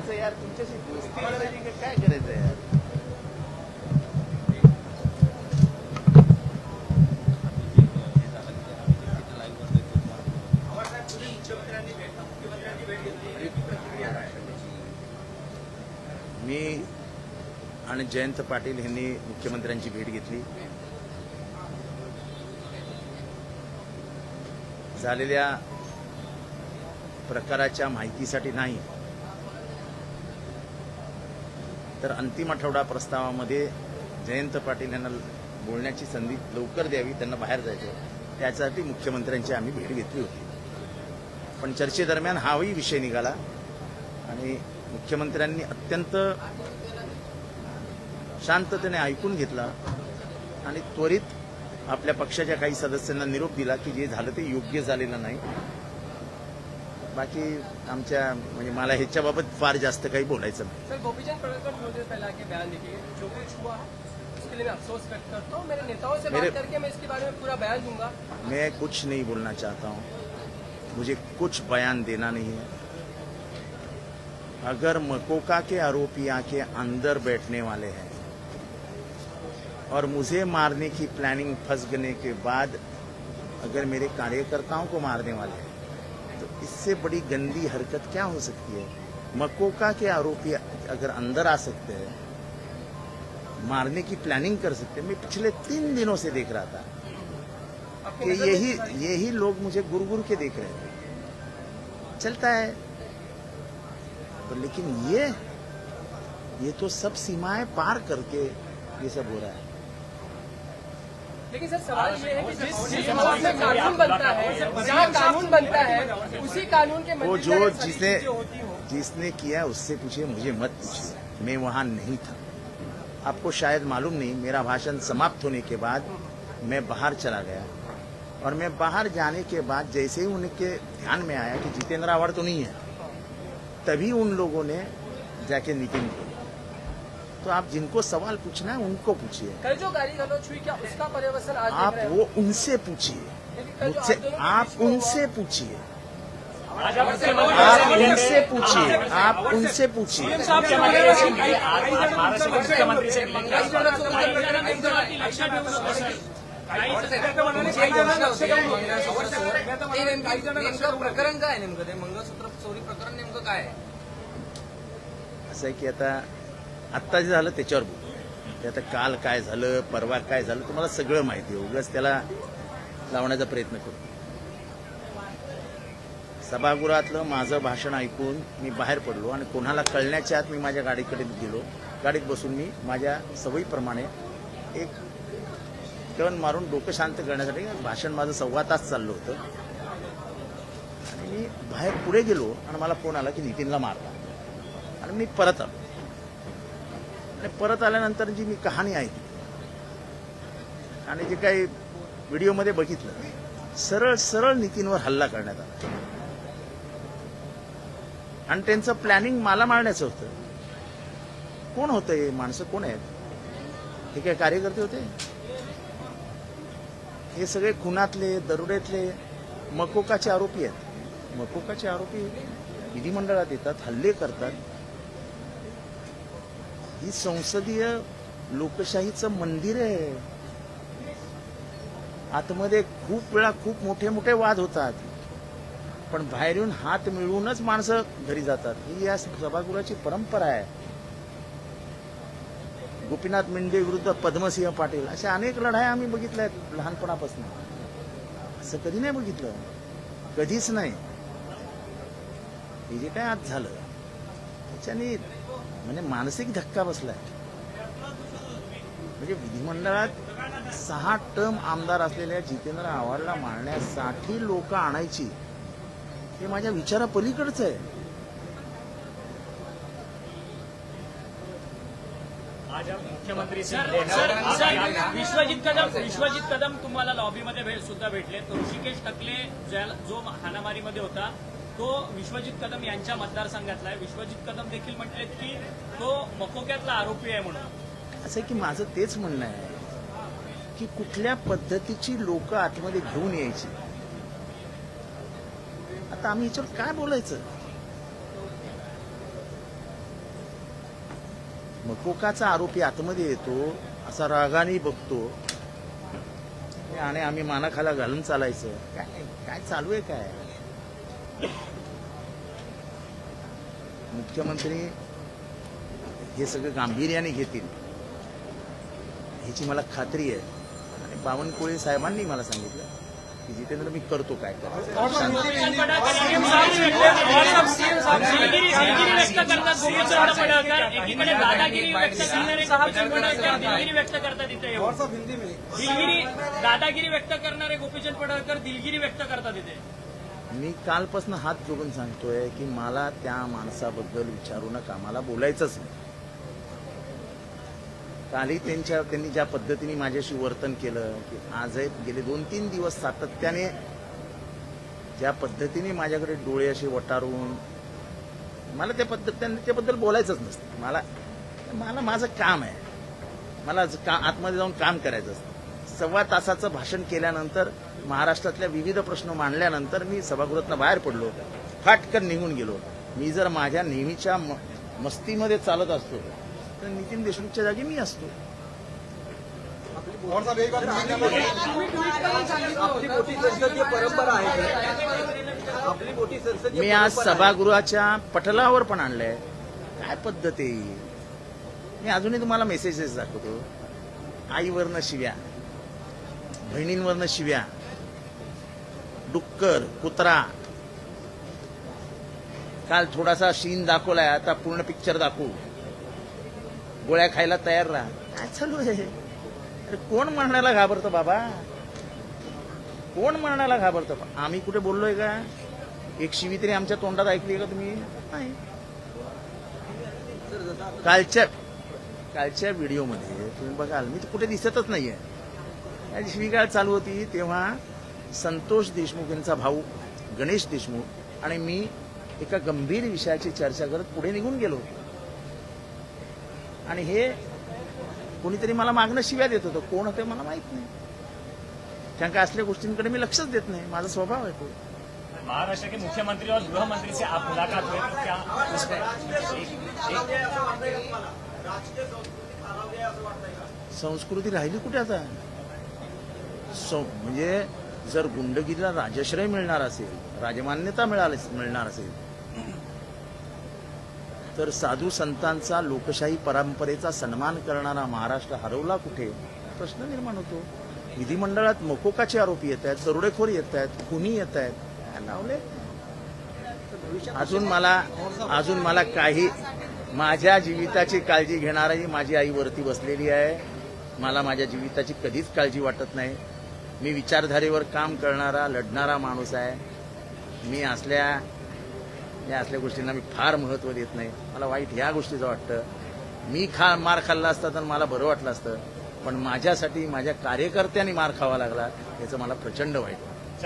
असं यार तुमच्याशी काय करायचं यार? मी आणि जयंत पाटील यांनी मुख्यमंत्र्यांची भेट घेतली. झालेल्या प्रकाराच्या माहितीसाठी नाही तर अंतिम आठवडा प्रस्तावामध्ये जयंत पाटील यांना बोलण्याची संधी लवकर द्यावी त्यांना बाहेर जायचं त्यासाठी मुख्यमंत्र्यांची आम्ही भेट घेतली होती. पण चर्चेदरम्यान हाही विषय निघाला आणि मुख्यमंत्र्यांनी अत्यंत शांततेने ऐकून घेतला आणि त्वरित आपल्या पक्षाच्या काही सदस्यांना निरोप दिला की जे झालं ते योग्य झालेलं नाही. बाकी आमच्या म्हणजे मला ह्याच्याबाबत फार जास्त काही बोलायचं नाही. सर गोपीचंद पडळकर दो दिन पहले आके बयान जो कुछ हुआ उसके लिए मैं अफसोस व्यक्त करता हूँ। मेरे नेताओं से बात करके मैं इसके बारे में पूरा बयान दूँगा। मैं कुछ नहीं बोलना चाहता हूँ। मुझे कुछ बयान देना नहीं है। अगर मकोका के आरोपी आके अंदर बैठने वाले हैं और मुझे मारने की प्लानिंग फंस गने के बाद अगर मेरे कार्यकर्ताओं को मारने वाले हैं इससे बड़ी गंदी हरकत क्या हो सकती है? मकोका के आरोपी अगर अंदर आ सकते हैं मारने की प्लानिंग कर सकते हैं। मैं पिछले तीन दिनों से देख रहा था कि यही यही लोग मुझे गुरु गुरु के देख रहे थे चलता है। तो लेकिन ये ये तो सब सीमाएँ पार करके ये सब हो रहा है। लेकिन सर सवाल ये है कि जिस में कानून बनता है जहाँ कानून बनता है उसी कानून के वो जो जिसने जिसने किया उससे पूछिए मुझे मत पूछिए। मैं वहाँ नहीं था। आपको शायद मालूम नहीं मेरा भाषण समाप्त होने के बाद मैं बाहर चला गया। और मैं बाहर जाने के बाद जैसे ही उनके ध्यान में आया कि जितेंद्र आवाड़ तो नहीं है तभी उन लोगों ने जाके नितिन को। तो आप जिनको सवाल पूछना है उनको पूछिए। कल जो गाड़ी गलौच हुई क्या उसका पर्यवसन आज आप रहे वो उनसे पूछिए। मुझसे आप उनसे पूछिए। आप उनसे पूछिए। आप उनसे पूछिए। प्रकरण काय नेमकं? ते मंगळसूत्र चोरी प्रकरण नेमकं काय आहे? असं आहे की आता आत्ता जे झालं त्याच्यावर बोलू. ते आता काल काय झालं परवा काय झालं तुम्हाला सगळं माहिती आहे. उगाच त्याला लावण्याचा प्रयत्न करू. सभागृहातलं माझं भाषण ऐकून मी बाहेर पडलो आणि कोणाला कळण्याच्या आत मी माझ्या गाडीकडे गेलो. गाडीत बसून मी माझ्या सवयीप्रमाणे एक टर्न मारून डोकं शांत करण्यासाठी भाषण माझं सव्वा तास चाललं होतं. आणि मी बाहेर पुढे गेलो आणि मला फोन आला की नितीनला मारला. आणि मी परत आलो. आणि परत आल्यानंतर जी मी कहाणी ऐकली आणि जे काही व्हिडिओमध्ये बघितलं सरळ सरळ नितीनवर हल्ला करण्यात आला. आणि त्यांचं प्लॅनिंग मला मारण्याचं होतं. कोण होतं हे माणसं? कोण आहेत? हे काय कार्यकर्ते होते? हे सगळे खुनातले दरोड्यातले मकोकाचे आरोपी आहेत. मकोकाचे आरोपी विधिमंडळात येतात हल्ले करतात. ही संसदीय लोकशाहीचं मंदिर आहे. आतमध्ये खूप वेळा खूप मोठे मोठे वाद होतात. पण बाहेर येऊन हात मिळवूनच माणसं घरी जातात. ही या सभागृहाची परंपरा आहे. गोपीनाथ मिंडे विरुद्ध पद्मसिंह पाटील अशा अनेक लढाया आम्ही बघितल्या आहेत लहानपणापासून. असं कधी नाही बघितलं. कधीच नाही. हे जे काय आज झालं त्याच्याने म्हणजे मानसिक धक्का बसलाय. म्हणजे विधिमंडळात सहा टर्म आमदार असलेल्या जितेंद्र आव्हाडला मारण्यासाठी लोक आणायची हे माझ्या विचारापलीकडचं आहे. मुख्यमंत्री विश्वजित कदम विश्वजित कदम तुम्हाला लॉबीमध्ये भेट सुद्धा भेटले तर ऋषिकेश टकले ज्याला- जो हाणामारीमध्ये होता तो विश्वजित कदम यांच्या मतदारसंघातला आहे. विश्वजित कदम देखील म्हटलेत की तो मकोक्यातला आरोपी आहे म्हणून. असं आहे की माझं तेच म्हणणं आहे की कुठल्या पद्धतीची लोक आतमध्ये घेऊन यायची? आता आम्ही याच्यावर काय बोलायचं? मकोकाचा आरोपी आतमध्ये येतो असा रागाने बघतो. आणि आम्ही मानाखाला घालून चालायचं. काय काय चालू आहे काय? मुख्यमंत्री हे सगळं गांभीर्याने घेतील ह्याची मला खात्री आहे. आणि बावनकुळे साहेबांनी मला सांगितलं की जितेंद्र मी करतो काय दादागिरी व्यक्त करणारे गोपीचंद पडळकर दिलगिरी व्यक्त करतात इथे. मी कालपासून हात जोडून सांगतोय की मला त्या माणसाबद्दल विचारू नका. मला बोलायचंच नाही. कालही त्यांच्या त्यांनी ज्या पद्धतीने माझ्याशी वर्तन केलं की आजही गेले दोन तीन दिवस सातत्याने ज्या पद्धतीने माझ्याकडे डोळे असे वटारून मला त्या पद्धत त्याबद्दल बोलायचंच नसतं. मला मला माझं काम आहे. मला का आतमध्ये जाऊन काम करायचं असतं. सव्वा तासाचं भाषण केल्यानंतर महाराष्ट्रातल्या विविध प्रश्न मांडल्यानंतर मी सभागृहातनं बाहेर पडलो. फाटकन निघून गेलो. मी जर माझ्या नेहमीच्या म- मस्तीमध्ये चालत असतो तर नितीन देशमुखच्या जागी मी असतो. परंपरा आहे मी आज सभागृहाच्या पटलावर पण आणलंय. काय पद्धत आहे मी अजूनही तुम्हाला मेसेजेस दाखवतो. आईवरनं शिव्या. बहिणींवरनं शिव्या. डुक्कर कुत्रा. काल थोडासा शीन दाखवलाय आता पूर्ण पिक्चर दाखवू. गोळ्या खायला तयार राहा. काय चालू आहे? अरे कोण म्हणण्याला घाबरतं बाबा? कोण म्हणण्याला घाबरतं? आम्ही कुठे बोललोय का? एक शिवी तरी आमच्या तोंडात ऐकली का तुम्ही? नाही. कालच्या कालच्या व्हिडिओमध्ये तुम्ही बघाल मी कुठे दिसतच नाहीये. शिवीगाळ चालू होती तेव्हा संतोष देशमुख यांचा भाऊ गणेश देशमुख आणि मी एका गंभीर विषयाची चर्चा करत पुढे निघून गेलो आणि हे कोणीतरी मला मागणं शिव्या देत होतं. कोण होते मला माहीत नाही. कारण असल्या गोष्टींकडे मी लक्षच देत नाही. माझा स्वभाव आहे तो. महाराष्ट्र के मुख्यमंत्री और गृह मंत्री से आप मुलाकात तो क्या संस्कृती राहिली कुठे आता? म्हणजे जर गुंडगिरीला राजश्रय मिळणार असेल राजमान्यता मिळाली मिळणार असेल तर साधू संतांचा लोकशाही परंपरेचा सन्मान करणारा महाराष्ट्र हरवला कुठे? प्रश्न निर्माण होतो. विधिमंडळात मकोकाचे आरोपी येत आहेत दरोडेखोर येत आहेत खुनी येत आहेत. काय अजून मला अजून मला काही माझ्या जीविताची काळजी घेणारी माझी आई वरती बसलेली आहे. मला माझ्या जीविताची कधीच काळजी वाटत नाही. मी विचारधारेवर काम करणारा लढणारा माणूस आहे. मी असल्या या असल्या गोष्टींना मी फार महत्त्व देत नाही. मला वाईट ह्या गोष्टीचं वाटतं. मी खा मार खाल्ला असता तर मला बरं वाटलं असतं. पण माझ्यासाठी माझ्या कार्यकर्त्यांनी मार खावा लागला याचं मला प्रचंड वाईट वाटतं.